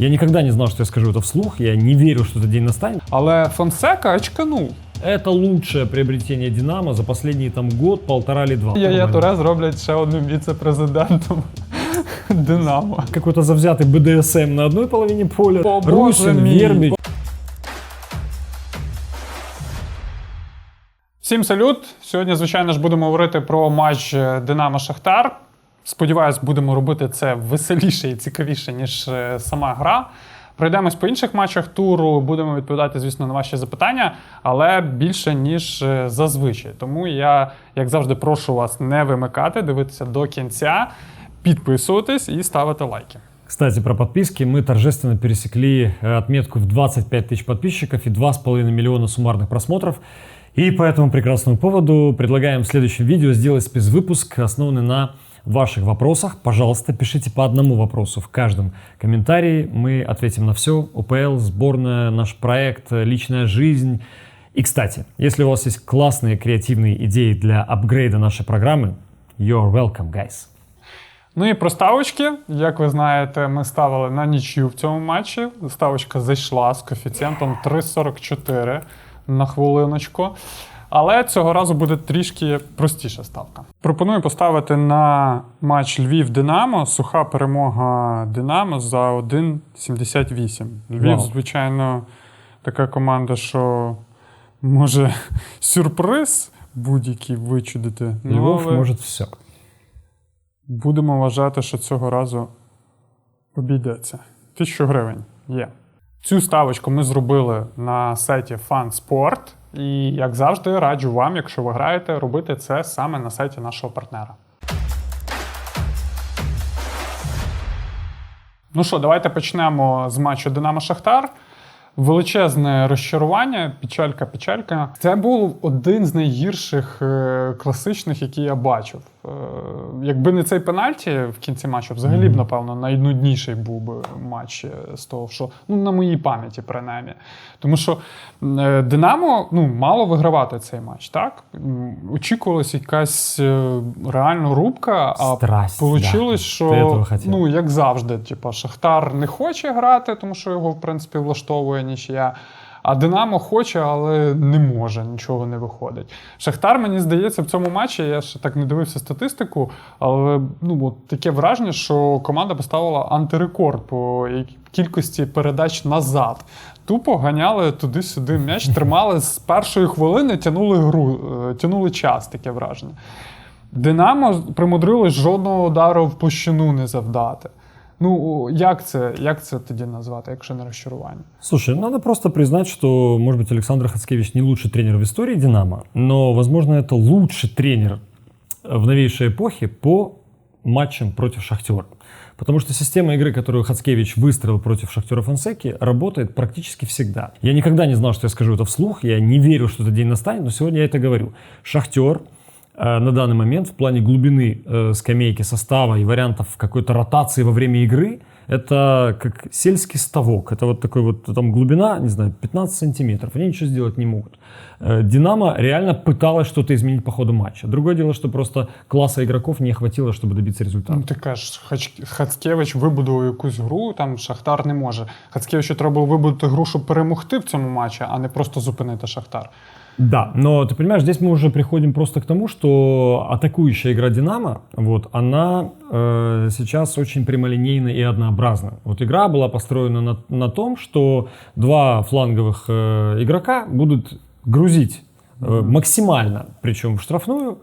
Я никогда не знал, что я скажу это вслух. Я не верю, что этот день настанет. Але Фонсека очканув. Это лучшее приобретение Динамо за последний там год, полтора или два. Я, я Нормально. Туре зроблять ще одним віце-президентом Динамо. Какой-то завзятый БДСМ на одной половине поля. О, боже Русин, мій. Вербич. Всім салют! Сьогодні, звичайно ж, будемо говорити про матч Динамо Шахтар. Сподіваюсь, будемо робити це веселіше і цікавіше, ніж е, сама гра. Пройдемось по інших матчах туру, будемо відповідати, звісно, на ваші запитання, але більше, ніж е, зазвичай. Тому я, як завжди, прошу вас не вимикати, дивитися до кінця, підписуватись і ставити лайки. Кстати, про подписки. Мы торжественно пересекли э, отметку в 25 тысяч подписчиков и 2,5 миллиона суммарных просмотров. И по этому прекрасному поводу предлагаем в следующем видео сделать спецвыпуск, основанный на ваших вопросах. Пожалуйста, пишите по одному вопросу в каждом комментарии. Мы ответим на все. УПЛ, сборная, наш проект, э, личная жизнь. И, кстати, если у вас есть классные креативные идеи для апгрейда нашей программы, you're welcome, guys. Ну і про ставочки. Як ви знаєте, ми ставили на нічю в цьому матчі. Ставочка зайшла з коефіцієнтом 3,44 на хвилиночку. Але цього разу буде трішки простіша ставка. Пропоную поставити на матч Львів Динамо. Суха перемога Динамо за 1,78. Львів, Вау. звичайно, така команда, що може сюрприз будь-який вичудити. Ну, Львов але- может все. Будемо вважати, що цього разу обійдеться. Тисячу гривень є. Цю ставочку ми зробили на сайті FunSport. І, як завжди, раджу вам, якщо ви граєте, робити це саме на сайті нашого партнера. Ну що, давайте почнемо з матчу Динамо Шахтар. Величезне розчарування, печалька, печалька. Це був один з найгірших е, класичних, які я бачив. Е, якби не цей пенальті в кінці матчу, взагалі б, напевно, найнудніший був би матч е, з того, що ну на моїй пам'яті, принаймні. Тому що Динамо ну, мало вигравати цей матч, так? М, Очікувалась якась реально рубка, а Страсть, Получилось, да. що ну як завжди, типу, Шахтар не хоче грати, тому що його в принципі влаштовує нічия. А Динамо хоче, але не може, нічого не виходить. Шахтар, мені здається, в цьому матчі я ще так не дивився статистику, але ну от таке враження, що команда поставила антирекорд по кількості передач назад. Тупо ганяли туди-сюди м'яч, тримали з першої хвилини, тянули гру, е, тянули час, таке враження. Динамо примудрилось жодного удару в площину не завдати. Ну, як це, як це тоді назвати, якщо не розчарування? Слушай, надо просто признать, что, может быть, Александр Хацкевич не лучший тренер в истории «Динамо», но, возможно, это лучший тренер в новейшей эпохе по матчам против «Шахтера». Потому что система игры, которую Хацкевич выстроил против «Шахтера» Фонсеки, работает практически всегда. Я никогда не знал, что я скажу это вслух, я не верю, что этот день настанет, но сегодня я это говорю. «Шахтер» э, на данный момент в плане глубины э, скамейки состава и вариантов какой-то ротации во время игры это как сельский ставок. Это вот такой вот там глубина, не знаю, 15 сантиметров. Они ничего сделать не могут. Э, Динамо реально пыталась что-то изменить по ходу матча. Другое дело, что просто класса игроков не хватило, чтобы добиться результата. Ну, ти кажеш, Хацкевич вибудував якусь гру, там Шахтар не може. Хацкевичу треба було вибудувати гру, щоб перемогти в цьому матчі, а не просто зупинити Шахтар. Да, но ты понимаешь, здесь мы уже приходим просто к тому, что атакующая игра Динамо, вот, она э, сейчас очень прямолинейна и однообразна. Вот игра была построена на, на том, что два фланговых э, игрока будут грузить э, максимально, причем в штрафную,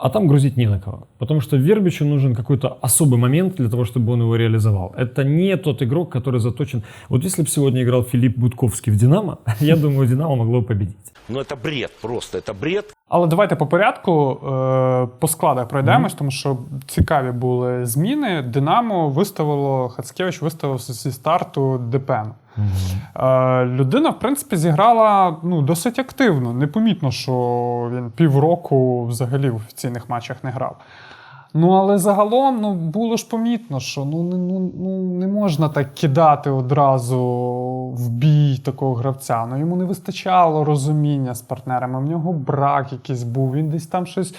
а там грузить не на кого. Потому что Вербичу нужен какой-то особый момент для того, чтобы он его реализовал. Это не тот игрок, который заточен... Вот если бы сегодня играл Филипп Будковский в «Динамо», я думаю, «Динамо» могло бы победить. Ну это бред, просто это бред. Але давайте по порядку е, по складах пройдемось, тому що цікаві були зміни. Динамо виставило, Хацкевич виставив зі старту ДПМ. Е, людина, в принципі, зіграла ну, досить активно. Непомітно, що він півроку взагалі в офіційних матчах не грав. Ну, але загалом ну, було ж помітно, що ну, не- ну, ну, не можна так кидати одразу в бій такого гравця. Ну, йому не вистачало розуміння з партнерами, в нього брак якийсь був, він десь там щось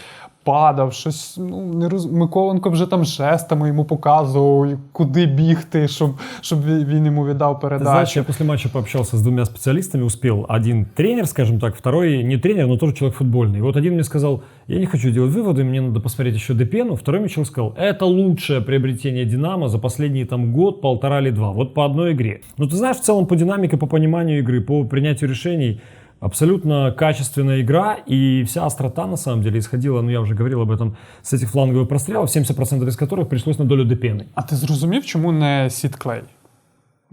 падав, щось ну, не роз... Миколенко вже там жестами йому показував, куди бігти, щоб, щоб він він йому віддав Ты передачу. знаешь, я после матча пообщался с двумя специалистами, успел. Один тренер, скажем так, второй не тренер, но тоже человек футбольный. И вот один мне сказал, я не хочу делать выводы, мне надо посмотреть еще Депену. Второй мне человек сказал, это лучшее приобретение Динамо за последний там год, полтора или два. Вот по одной игре. Но ты знаешь, в целом по динамике, по пониманию игры, по принятию решений, абсолютно качественная игра, и вся острота, на самом деле, исходила, ну я уже говорил об этом, с этих фланговых прострелов, 70% из которых пришлось на долю Депены. А ти зрозумів, чому не Сід Клей?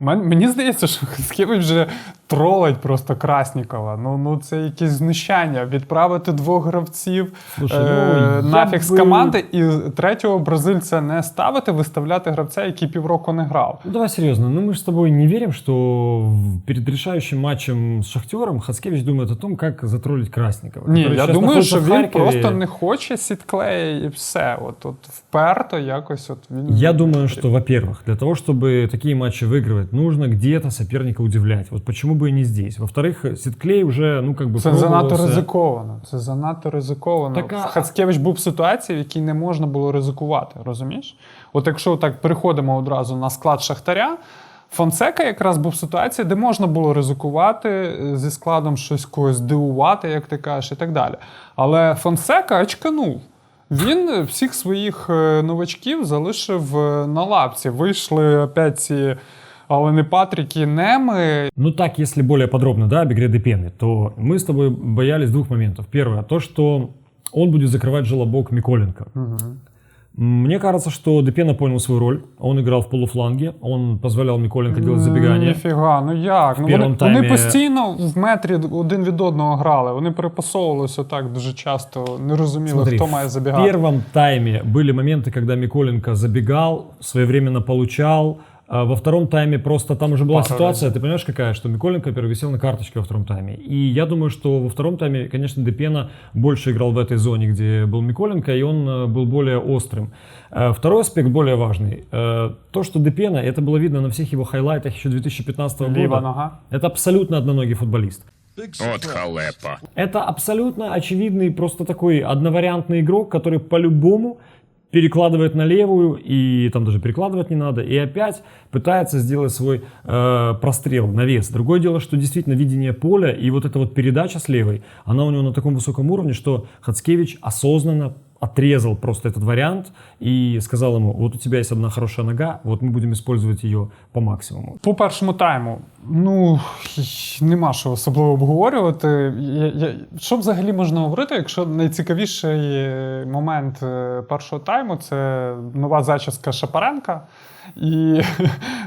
Мен- Мені здається, що Хацкевич вже тролить просто Краснікова. Ну, ну це якесь знущання. Відправити двох гравців Слушай, е, ну, я нафіг з би- команди і третього бразильця не ставити, виставляти гравця, який півроку не грав. Ну, давай серьезно. Ну, мы же с тобой не верим, что в- перед решающим матчем с Шахтером Хацкевич думает о том, как затроллить Красникова. Ні, который я сейчас думаю, находится що в він Харькове. просто не хоче сітклея і все. От, от вперто якось от він. Я думаю, что, во-первых, для того, чтобы такие матчи выигрывать, нужно где-то соперника удивлять. Вот почему бы и не здесь. Во-вторых, Ситклей уже, ну, как бы Це занадто пробовался. ризиковано. Це занадто ризиковано. Так, а- Хацкевич був в ситуації, в якій не можна було ризикувати, розумієш? От якщо так переходимо одразу на склад Шахтаря, Фонсека якраз був в ситуації, де можна було ризикувати е, зі складом щось когось дивувати, як ти кажеш, і так далі. Але Фонсека очканув. Він всіх своїх е, новачків залишив е, на лапці. Вийшли опять ці Алени Патріки, Неми, Ну так, если более подробно, да, об игре Депены, то мы с тобой боялись двух моментов. Первое, то, что он будет закрывать желобок Миколенко. Мне кажется, что Депена понял свою роль. Он играл в полуфланге, он позволял Миколенко делать забегания. Ніфіга, ну як? Ну, вони, першому вони таймі- постійно в метрі один від одного грали. Вони перепасовувалися так дуже часто, не розуміли, Смотри, хто має в забігати. первом тайме были моменты, когда Миколенко забегал, своевременно получал. А во втором тайме просто там уже была Пара ситуация, ты понимаешь, какая, что Миколенко первый висел на карточке во втором тайме. И я думаю, что во втором тайме, конечно, Депена больше играл в этой зоне, где был Миколенко, и он э, был более острым. Э, Второй аспект более важный. Э, То, что Депена, это было видно на всех его хайлайтах еще 2015 года. Ліва нога. Это абсолютно одноногий футболист. От халепа. Это абсолютно очевидный, просто такой одновариантный игрок, который по-любому перекладывает на левую, и там даже перекладывать не надо, и опять пытается сделать свой э, прострел, навес. Другое дело, что действительно видение поля и вот эта вот передача с левой, она у него на таком высоком уровне, что Хацкевич осознанно отрезал просто этот вариант и сказал ему, вот у тебя есть одна хорошая нога, вот мы будем использовать ее по максимуму. По першому тайму, ну нема що особливо обговорювати. Що взагалі можна говорити, якщо найцікавіший момент е, першого тайму це нова зачіска Шапаренка. І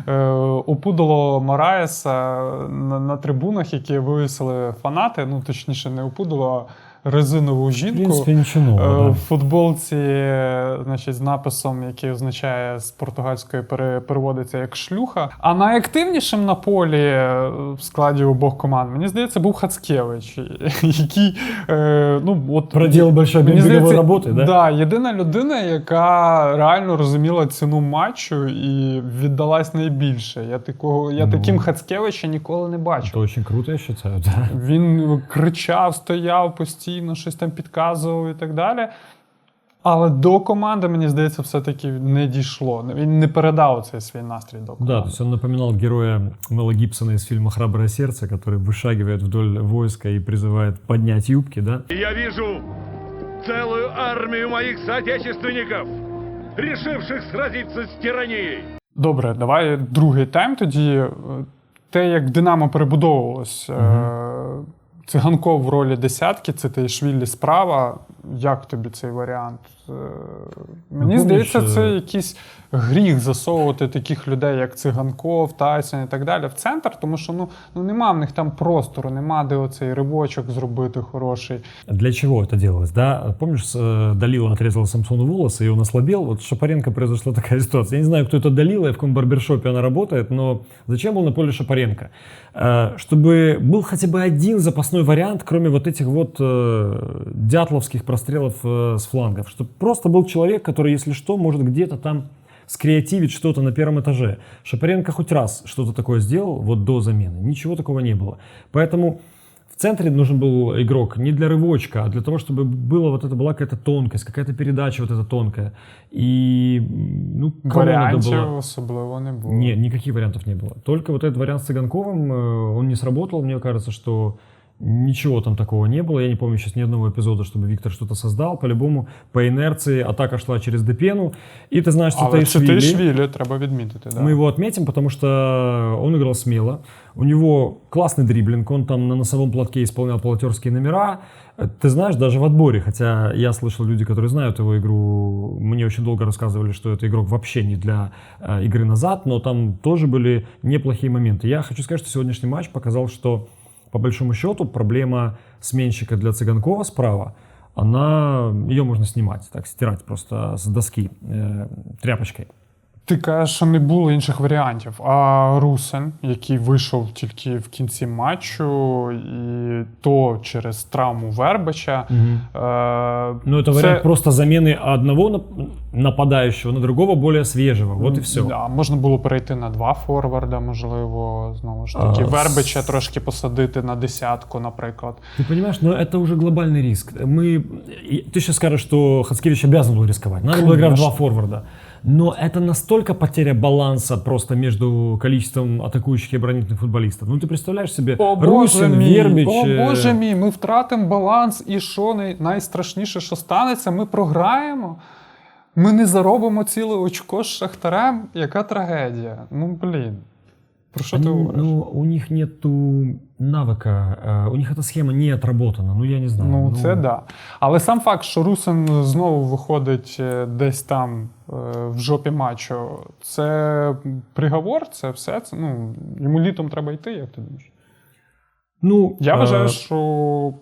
е, опудало Мораєса на, на трибунах, які вивісили фанати. Ну, точніше, не опудало, резинову В жінку. принципе, ничего Е, нового, В да. футболці, е, значить, з написом, який означає з португальської пере- переводиться як шлюха. А найактивнішим на полі е, в складі обох команд, мені здається, був Хацкевич, який е, ну от Проделал большой мені объем беговой здається, работы, да? Да, єдина людина, яка реально розуміла ціну матчу і віддалась найбільше. Я такого, я Ну. таким Хацкевича ніколи не бачив. Это очень круто, я считаю, да. Він кричав, стояв постійно, щось там підказував і так далі. Але до команди, мені здається, все-таки не дійшло. Він не передав цей свій настрій до команди. Да, то есть он напоминал героя Мела Гибсона из фильма «Храброе сердце», который вышагивает вдоль войска и призывает поднять юбки, да? Я вижу целую армию моих соотечественников, решивших сразиться с тиранией. Добре, давай другий тайм тоді. Е, Те, як Динамо перебудовувалось. Е, Циганков в ролі десятки, це Тейшвілі справа. Як тобі цей варіант? Е, Мені помниш, здається, е, це якийсь гріх засовувати таких людей, як Циганков, Тайсон і так далі, в центр, тому що ну, ну нема в них там простору, нема де оцей ривочок зробити хороший. Для чего это делалось, да? Помнишь, с, э, Далила отрезала Самсону волосы, и он ослабел? Вот с Шапаренко произошла такая ситуация. Я не знаю, кто это Далила и в каком барбершопе она работает, но зачем был на поле Шапаренко? Э, Чтобы был хотя бы один запасной вариант, кроме вот этих вот э, дятловских прострелов э, с флангов. Чтобы просто был человек, который, если что, может где-то там скреативить что-то на первом этаже. Шапаренко хоть раз что-то такое сделал вот до замены. Ничего такого не было. Поэтому в центре нужен был игрок не для рывочка, а для того, чтобы было вот это, была какая-то тонкость, какая-то передача вот эта тонкая. И, ну, Варіантів было? особливо не було. Нет, никаких вариантов не было. Только вот этот вариант с Цыганковым, э, он не сработал. Мне кажется, что ничего там такого не было. Я не помню сейчас ни одного эпизода, чтобы Виктор что-то создал. По-любому, по инерции атака шла через Депену. И ты знаешь, Але Цитаишвили, Цитаїшвілі треба відмітити. Да. мы его отметим, потому что он играл смело. У него классный дриблинг, он там на носовом платке исполнял полотерские номера. Э, Ты знаешь, даже в отборе, хотя я слышал люди, которые знают его игру, мне очень долго рассказывали, что это игрок вообще не для э, игры назад, но там тоже были неплохие моменты. Я хочу сказать, что сегодняшний матч показал, что по большому счету проблема сменщика для Цыганкова справа, она, ее можно снимать, так стирать просто с доски э, тряпочкой. Ти кажеш, що не було інших варіантів. А Русен, який вийшов тільки в кінці матчу, і то через травму Вербича. Е, Ну, это це- вариант просто замены одного нап- нападающего на другого, более свежего. Вот и все. Да, можна було перейти на два форварда, можливо, знову ж таки. А, Вербича трошки посадити на десятку, наприклад. Ты понимаешь, но это уже глобальный риск. Мы, и ты сейчас скажешь, что Хацкевич обязан был рисковать. Надо было играть в два Конечно. форварда. Но это настолько потеря баланса просто между количеством атакующих и оборонительных футболистов. Ну, ты представляешь себе, О Боже Русин, мій, Вербич... о э, Боже мій, ми втратимо баланс, і що най- найстрашніше, що станеться, ми програємо. Ми не заробимо ціле очко з Шахтарем. Яка трагедія? Ну, блін. Про що ти они- говориш? ну, у них нету навыка, э, у них эта схема не отработана. Ну, я не знаю. Ну, це да. Але сам факт, що Русин знову виходить е, десь там е, в жопі матчу, це приговор, це все. Це, ну, йому літом треба йти, як ти думаєш? Ну, Я вважаю, що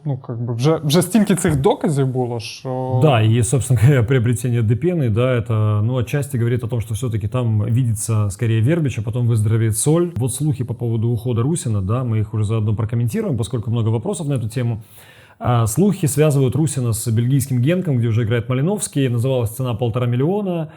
ну, как би, вже, вже стільки цих доказів було, що. Да, и, собственно говоря, приобретение Депены, да, это, ну, отчасти говорит о том, что все-таки там видится скорее Вербич, а потом выздоровеет Соль. Вот слухи по поводу ухода Русина, да, мы их уже заодно прокомментируем, поскольку много вопросов на эту тему. А, слухи связывают Русина с бельгийским Генком, где уже играет Малиновский, называлась цена полтора миллиона.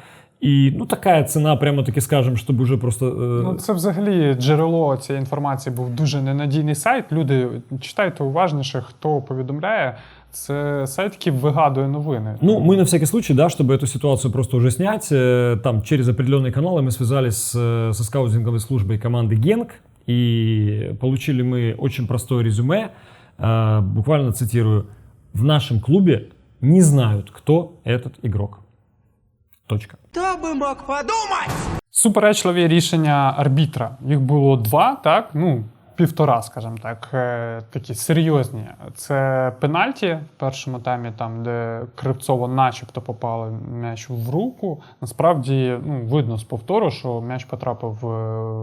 И, ну, такая цена, прямо-таки скажем, чтобы уже просто... э, Ну, це взагалі джерело цієї інформації був дуже ненадійний сайт. Люди читайте уважніше, хто повідомляє. Це сайт, який вигадує новини. Ну, мы на всякий случай, да, чтобы эту ситуацию просто уже снять, э, там через определенные каналы мы связались с, э, со скаутинговой службой команды Генк, и получили мы очень простое резюме, Э, буквально цитирую, в нашем клубе не знают, кто этот игрок. Точка. Кто бы мог подумать? Суперечливі рішення арбітра. Їх було два, так? Ну, півтора, скажімо так, е, такі серйозні. Це пенальті в першому таймі, там, де Кривцово начебто попали м'яч в руку. Насправді, ну, видно з повтору, що м'яч потрапив в,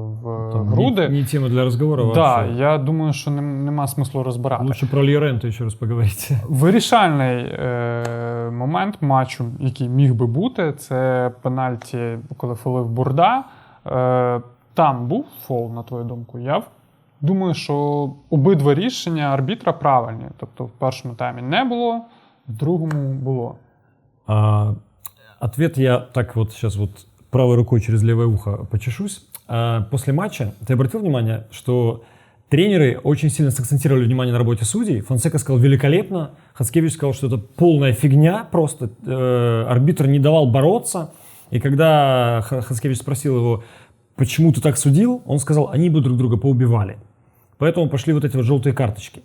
в Там груди. Не, не тема для Так, вообще. я думаю, що нем- нема смислу розбирати. Лучше про Льорента еще раз поговорите. Вирішальний е, момент матчу, який міг би бути, це пенальті, коли фолив Бурда. Е, там був фол, на твою думку. Я думаю, що обидва рішення арбітра правильні. Тобто в першому таймі не було, в другому було. А, ответ я так вот сейчас вот правой рукой через левое ухо почешусь. А, после матча ты обратил внимание, что тренеры очень сильно сакцентировали внимание на работе судей. Фонсека сказал великолепно, Хацкевич сказал, что это полная фигня просто. Э, арбитр не давал бороться. И когда Ха- Хацкевич спросил его, почему ты так судил, он сказал, они бы друг друга поубивали. Поэтому пошли вот эти вот желтые карточки.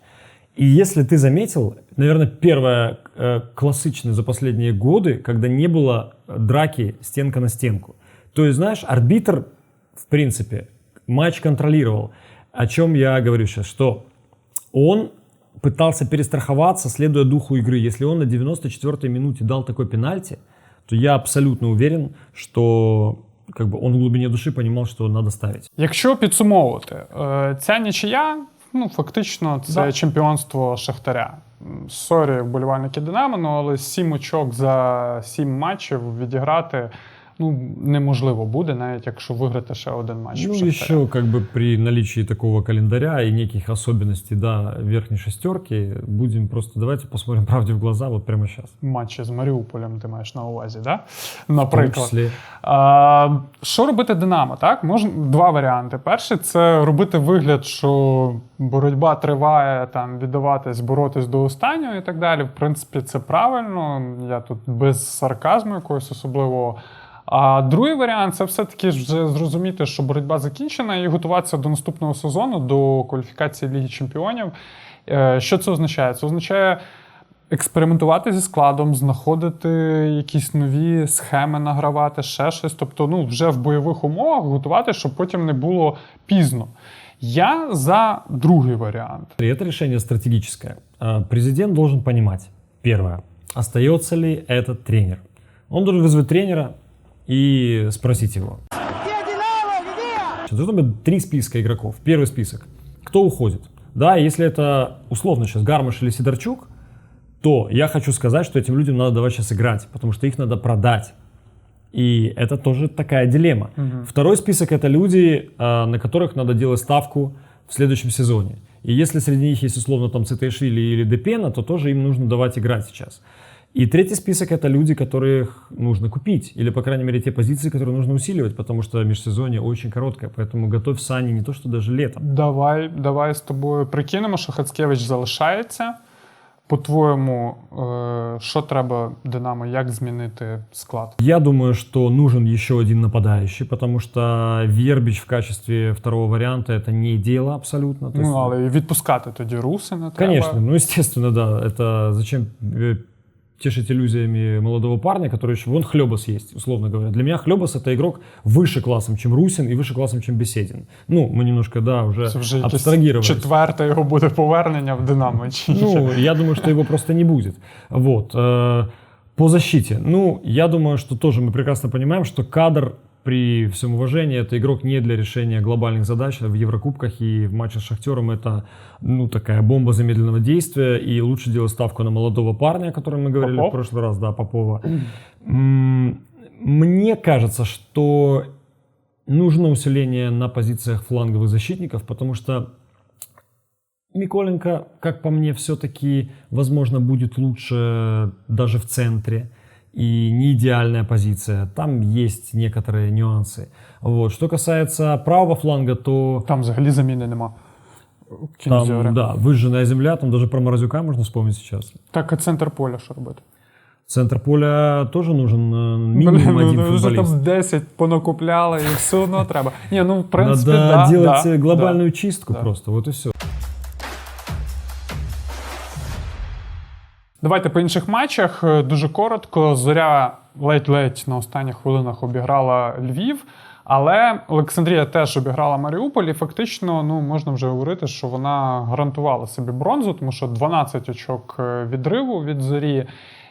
И если ты заметил, наверное, первое э, классичное за последние годы, когда не было драки стенка на стенку. То есть, знаешь, арбитр, в принципе, матч контролировал. О чем я говорю сейчас, что он пытался перестраховаться, следуя духу игры. Если он на 94-й минуте дал такой пенальти, то я абсолютно уверен, что как бы он в глубині душі понімав, що надо ставить. Якщо підсумовувати, е, ця нічия, ну фактично, це Да. чемпіонство Шахтаря. Сорі, вболівальники Динамо, ну, але сім очок за сім матчів відіграти ну, неможливо буде, навіть якщо виграти ще один матч. Ну, в еще как бы при наличии такого календаря и неких особенностей, да, верхней шестерки, будем просто, давайте посмотрим правде в глаза вот прямо сейчас. Матчі з Маріуполем ти маєш на увазі, да? Наприклад. А, що робити Динамо? Так? Можна два варіанти. Перший це робити вигляд, що боротьба триває, там віддаватись, боротись до останнього і так далі. В принципі, це правильно. Я тут без сарказму якогось особливого. А другий варіант це все-таки ж вже зрозуміти, що боротьба закінчена, і готуватися до наступного сезону, до кваліфікації Ліги Чемпіонів. Е, Що це означає? Це означає експериментувати зі складом, знаходити якісь нові схеми, награвати, ще щось. Тобто, ну, вже в бойових умовах готувати, щоб потім не було пізно. Я за другий варіант. И это решение стратегическое. А, Президент должен понимать, первое, остается ли этот тренер. Он должен вызвать тренера и спросить его. Должно быть три списка игроков. Первый список. Кто уходит? Да, если это условно сейчас Гармаш или Сидорчук, то я хочу сказать, что этим людям надо давать сейчас играть, потому что их надо продать. И это тоже такая дилемма. Второй список это люди, а, на которых надо делать ставку в следующем сезоне. И если среди них есть условно там Цитаишвили или Депена, то тоже им нужно давать играть сейчас. И третий список это люди, которых нужно купить. Или, по крайней мере, те позиции, которые нужно усиливать, потому что межсезонье очень короткое. Поэтому готовь сани не то, что даже летом. Давай, давай з тобою прикинемо, що Хацкевич залишається. По-твоєму, е, що треба Динамо, як змінити склад? Я думаю, что нужен еще один нападающий, потому что Вербич в качестве второго варианта это не дело абсолютно. То есть- Ну, але і відпускати тоді Русина треба. Конечно, ну естественно, да. Это зачем э, тешить иллюзиями молодого парня, который еще вон Хлебос есть, условно говоря. Для меня Хлебос это игрок выше классом, чем Русин, и выше классом, чем Беседин. Ну, мы немножко, да, уже, якесь абстрагировались. четверте його буде повернення в Динамо. Ну, я думаю, что его просто не будет. Вот. э, По защите. Ну, я думаю, что тоже мы прекрасно понимаем, что кадр при всем уважении, это игрок не для решения глобальных задач в Еврокубках и в матче с Шахтером. Это, ну, такая бомба замедленного действия. И лучше делать ставку на молодого парня, о котором мы говорили Попов? в прошлый раз, да, Попова. Мне кажется, что нужно усиление на позициях фланговых защитников, потому что Миколенко, как по мне, все-таки, возможно, будет лучше даже в центре И не идеальная позиция. Там есть некоторые нюансы. Вот. Что касается правого фланга, то Там взагалі заміни нема. Кінзьори. там, да, выжженная земля, там даже про Морозюка можно вспомнить сейчас. Так, а центр поля що робити? Центр поля тоже нужен э, минимум Блін, один ну, вже футболист. там 10 понакупляли і все одно треба. Ні, ну в принципі, Надо да, делать да, э, глобальную да. чистку да. просто, вот и все. Давайте по інших матчах Е, дуже коротко. Зоря ледь-ледь на останніх хвилинах обіграла Львів. Але Олександрія теж обіграла Маріуполь, і фактично ну, можна вже говорити, що вона гарантувала собі бронзу, тому що 12 очок е, відриву від зорі.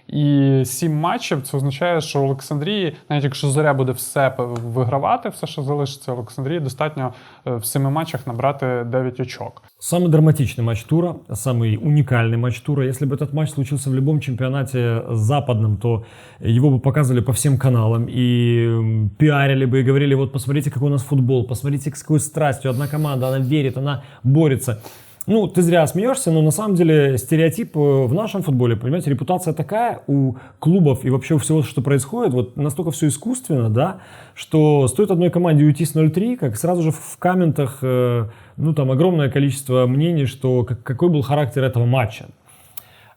І 7 матчів це означає, що Олександрії, навіть якщо зоря буде все п- вигравати, все, що залишиться, Олександрії достатньо е, в 7 матчах набрати 9 очок. Самый драматичный матч тура, самый уникальный матч тура. Если бы этот матч случился в любом чемпионате западном, то его бы показывали по всем каналам и м, пиарили бы и говорили, вот посмотрите, какой у нас футбол, посмотрите, с какой страстью одна команда, она верит, она борется. Ну, ты зря смеешься, но на самом деле стереотип э, в нашем футболе, понимаете, репутация такая у клубов и вообще у всего, что происходит, вот настолько все искусственно, да, что стоит одной команде уйти с 0-3, как сразу же в комментах, э, ну, там огромное количество мнений, что как- какой был характер этого матча.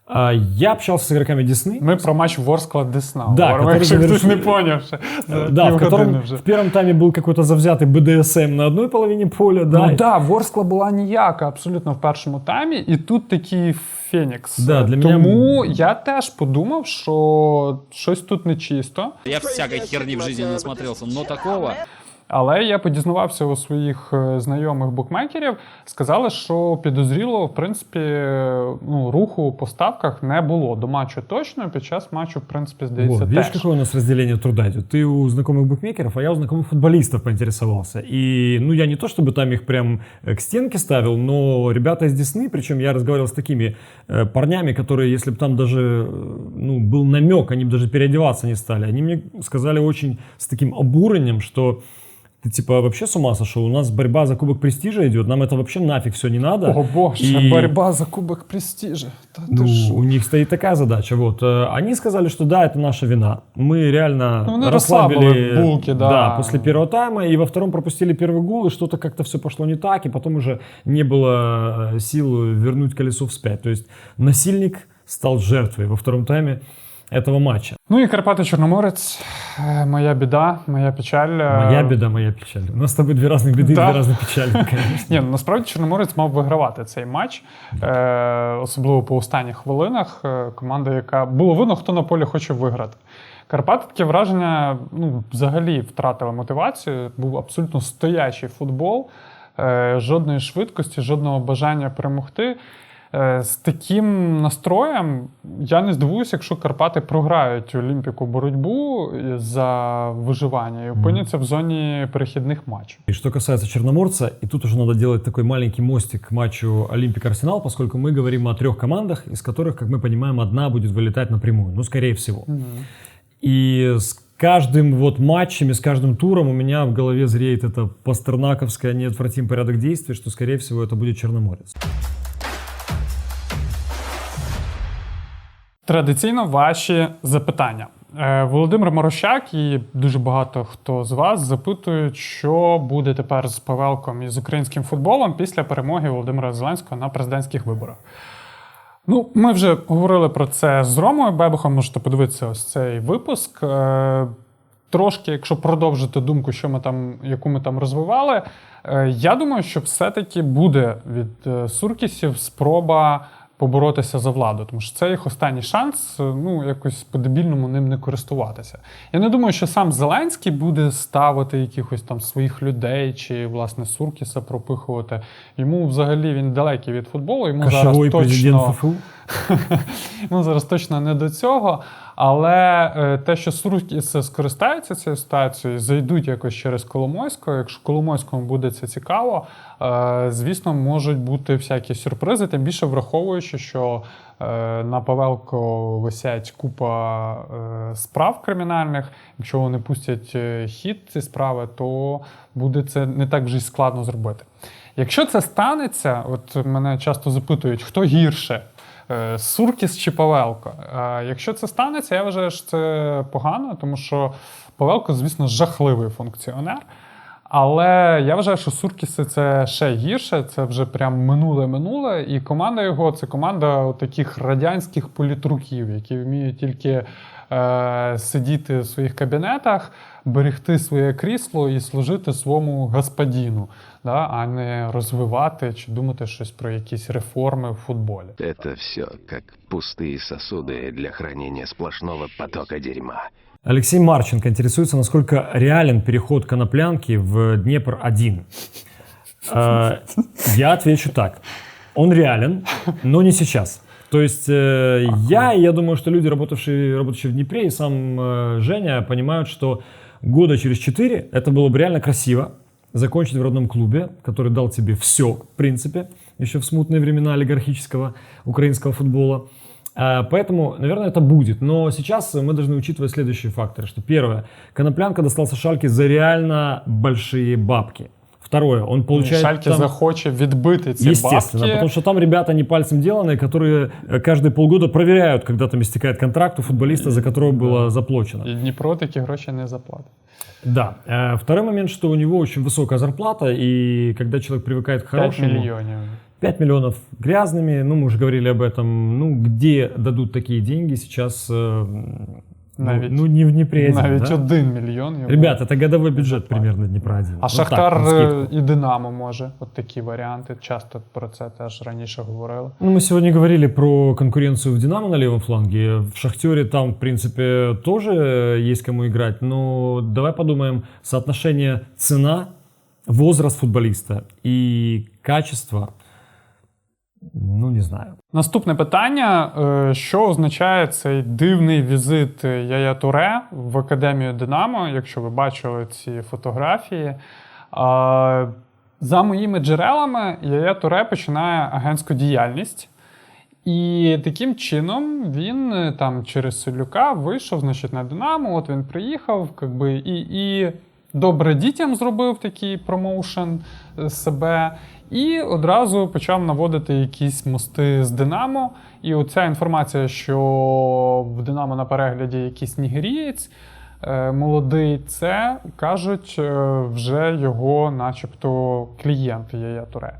А, Я общался с игроками Десны, Ми про матч Ворскла Десна. Да, говоримо, который якщо хтось завершив- не поняв. ще за да, в півгодини котором вже. в первом тайме был какой-то завзятый БДСМ на одной половине поля, да, Ну да, Ворскла була ніяка абсолютно в першому таймі, і тут такий Фенікс. Да, для мене- Тому я теж подумав, що щось тут нечисто. Я всякой херни в жизни насмотрелся, но такого... Але я подізнавався у своїх е, знайомих букмекерів, сказали, що підозріло, в принципі, е, ну, руху по ставках не було. До матчу точно, під час матчу, в принципі, здається, Вот, видишь, теж. какое у нас разделение труда идет? Ты у знакомых букмекеров, а я у знакомых футболистов поинтересовался. И, ну, я не то чтобы там их прям э, к стенке ставил, но ребята из Десны, причем я разговаривал с такими э, парнями, которые, если бы там даже, э, ну, был намек, они бы даже переодеваться не стали. Они мне сказали очень с таким обурением, что ты типа вообще с ума сошел? У нас борьба за Кубок Престижа идет, нам это вообще нафиг все не надо. О боже, И- боротьба за кубок престижа. Ти Ну, у них стоит такая задача. Вот. Э, Они сказали, что да, это наша вина. Мы реально Ну, расслабили булки, да. после первого тайма, и во втором пропустили первый гол, и что-то как-то все пошло не так, и потом уже не было э, сил вернуть колесо вспять. То есть насильник стал жертвой во втором тайме этого матча. Ну і Карпати Чорноморець, е, моя біда, моя печаль. е, Моя беда, моя печаль. У нас с тобой две разных беды, Да. две разных печали, конечно. Ні, ну, насправді Чорноморець мав вигравати цей матч, е, особливо по останніх хвилинах. Е, команда, яка було видно, хто на полі хоче виграти. Карпати таке враження ну, взагалі втратили мотивацію. Був абсолютно стоячий футбол, е, жодної швидкості, жодного бажання перемогти. Е, З таким настроєм я не здивуюся, якщо Карпати програють Олімпіку боротьбу за виживання і опиняться в зоні перехідних матчів. И что касается Черноморца, и тут уже надо делать такой маленький мостик к матчу Олимпик-Арсенал, поскольку мы говорим о трех командах, из которых, как мы понимаем, одна будет вылетать напрямую, ну, скорее всего. И с каждым вот матчем и с каждым туром у меня в голове зреет это пастернаковское неотвратим порядок действий, что, скорее всего, это будет Черноморец. Традиційно ваші запитання. Е, Володимир Морощак і дуже багато хто з вас запитують, що буде тепер з Павелком і з українським футболом після перемоги Володимира Зеленського на президентських виборах. Ну, ми вже говорили про це з Ромою Бебухом. Можете подивитися ось цей випуск. Е, Трошки, якщо продовжити думку, що ми там, яку ми там розвивали, е, я думаю, що все-таки буде від Суркісів спроба поборотися за владу, тому що це їх останній шанс, е, ну якось по-дебільному ним не користуватися. Я не думаю, що сам Зеленський буде ставити якихось там своїх людей чи власне Суркіса пропихувати. Йому взагалі він далекий від футболу. Йому Кошевой Ну, зараз точно ФФУ. Ну зараз точно не до цього. Але е, те, що Суркіс скористаються цією ситуацією, зайдуть якось через Коломойського. Якщо Коломойському буде це цікаво, е, звісно, можуть бути всякі сюрпризи, тим більше враховуючи, що е, на Павелко висять купа справ кримінальних. Якщо вони пустять хід ці справи, то буде це не так вже й складно зробити. Якщо це станеться, от мене часто запитують, хто гірше. Е, Суркіс чи Павелко. Е, Якщо це станеться, я вважаю, що це погано, тому що Павелко, звісно, жахливий функціонер. Але я вважаю, що Суркіси це ще гірше, це вже прям минуле-минуле. І команда його це команда таких радянських політруків, які вміють тільки е, сидіти в своїх кабінетах, берегти своє крісло і служити своєму господіну, да, а не розвивати чи думати щось про якісь реформи в футболі. Это все как пустые сосуды для хранения сплошного потока дерьма. Алексей Марченко интересуется, насколько реален переход Коноплянки в Днепр-1. Э, Я отвечу так. Он реален, но не сейчас. То есть э, я, и я думаю, что люди, работавшие, работающие в Днепре, и сам э, Женя понимают, что года через четыре это было бы реально красиво закончить в родном клубе, который дал тебе все, в принципе, еще в смутные времена олигархического украинского футбола. А, Поэтому, наверное, это будет. Но сейчас мы должны учитывать следующие факторы. Что первое, Коноплянка достался Шальке за реально большие бабки. Второе, он получает Шальке там- захоче відбити ці Естественно, бабки. потому что там ребята не пальцем деланные, которые э, каждые полгода проверяют, когда там истекает контракт у футболиста, за которого было заплачено. І Дніпро такі гроші не заплатить. Да. Э, Второй момент, что у него очень высокая зарплата, и когда человек привыкает к 5 хорошему... мільйонів. 5 миллионов грязными, ну, мы уже говорили об этом. Ну, где дадут такие деньги сейчас э, Навіть, ну, не в Днепре один, навіть да? один мільйон. йому. Ребят, это годовой бюджет примерно Днепра один. А Ну, Шахтар так, е, навскидку. і Динамо може. От такі варіанти. Часто про це теж раніше говорили. Ну, мы сегодня говорили про конкуренцию в «Динамо» на левом фланге. В «Шахтере» там, в принципе, тоже есть кому играть. Но давай подумаем, соотношение цена, возраст футболиста и качество, ну, не знаю. Наступне питання: е, що означає цей дивний візит Яя Туре в академію Динамо, якщо ви бачили ці фотографії? За моїми джерелами, Яя Туре починає агентську діяльність. І таким чином він е, там через Солюка вийшов значить, на Динамо. От він приїхав, якби, і, і добре дітям зробив такий промоушен е, себе. І одразу почав наводити якісь мости з Динамо. І оця інформація, що в Динамо на перегляді якийсь нігерієць е, молодий, це кажуть е, вже його, начебто, клієнт Яя Туре.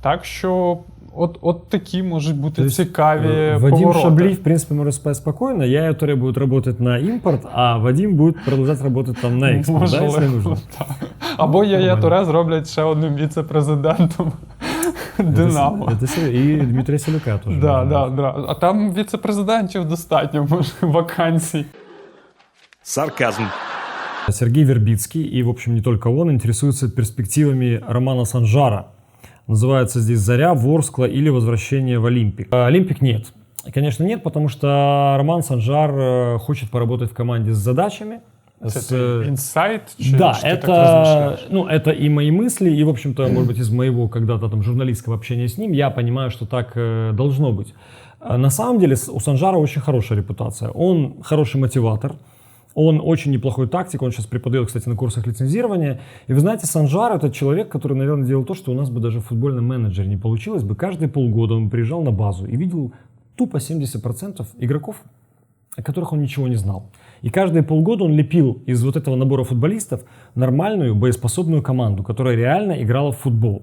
Так що, от, от такі можуть бути То есть, цікаві э, Вадим повороти. Шабли, в принципе, может спать спокойно. Я, который будет работать на импорт, а Вадим будет продолжать работать там на экспорт, да, если нужно. так. Або Яя Нормально. Туре зроблять ще одним віце-президентом Динамо. Это, это серьезно. И Дмитрия Селюка тоже. Да, можно. да, да. А там віце-президентів достатньо може, вакансій. Сарказм. Сергей Вербицкий, и, в общем, не только он, интересуется перспективами Романа Санжара. Называется здесь «Заря», «Ворскла» или «Возвращение в Олимпик». А, Олимпик нет. Конечно, нет, потому что Роман Санжар э, хочет поработать в команде с задачами. С, ти э, інсайт? Чи да, это, ну, это и мои мысли, и, в общем-то, может быть, из моего когда-то там журналистского общения с ним, я понимаю, что так э, должно быть. А На самом деле у Санжара очень хорошая репутация. Он хороший мотиватор, он очень неплохой тактик, он сейчас преподает, кстати, на курсах лицензирования. И вы знаете, Санжар это человек, который, наверное, делал то, что у нас бы даже в футбольном менеджере не получилось бы. Каждые полгода он приезжал на базу и видел тупо 70% игроков, о которых он ничего не знал. И каждые полгода он лепил из вот этого набора футболистов нормальную, боеспособную команду, которая реально играла в футбол.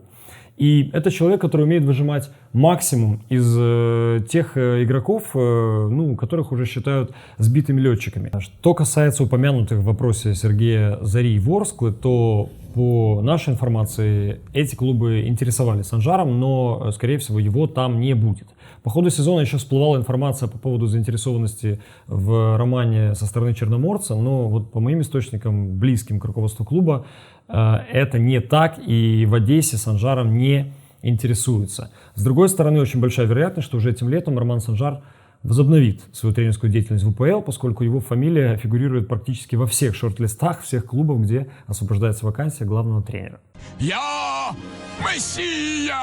И это человек, который умеет выжимать максимум из э, тех э, игроков, э, ну, которых уже считают сбитыми летчиками. Что касается упомянутых в вопросе Сергея Зари и Ворсклы, то по нашей информации эти клубы интересовались Санжаром, но, э, скорее всего, его там не будет. По ходу сезона еще всплывала информация по поводу заинтересованности в романе со стороны Черноморца, но вот по моим источникам, близким к руководству клуба, это не так, и в Одессе Санжаром не интересуется. С другой стороны, очень большая вероятность, что уже этим летом Роман Санжар возобновит свою тренерскую деятельность в УПЛ, поскольку его фамилия фигурирует практически во всех шорт-листах всех клубов, где освобождается вакансия главного тренера. Я Мессия!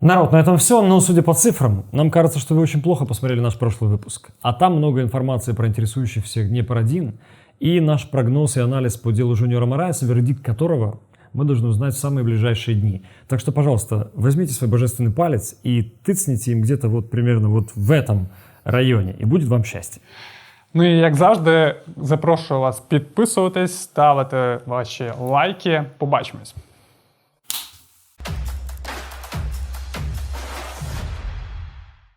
Народ, на этом все, но судя по цифрам, нам кажется, что вы очень плохо посмотрели наш прошлый выпуск. А там много информации про интересующий всех Днепр-1 и наш прогноз и анализ по делу Жуниора Морайса, вердикт которого мы должны узнать в самые ближайшие дни. Так что, пожалуйста, возьмите свой божественный палец и тыцните им где-то вот примерно вот в этом районе, и будет вам счастье. Ну і як завжди, запрошую вас підписуватись, ставити ваші лайки. Побачимось.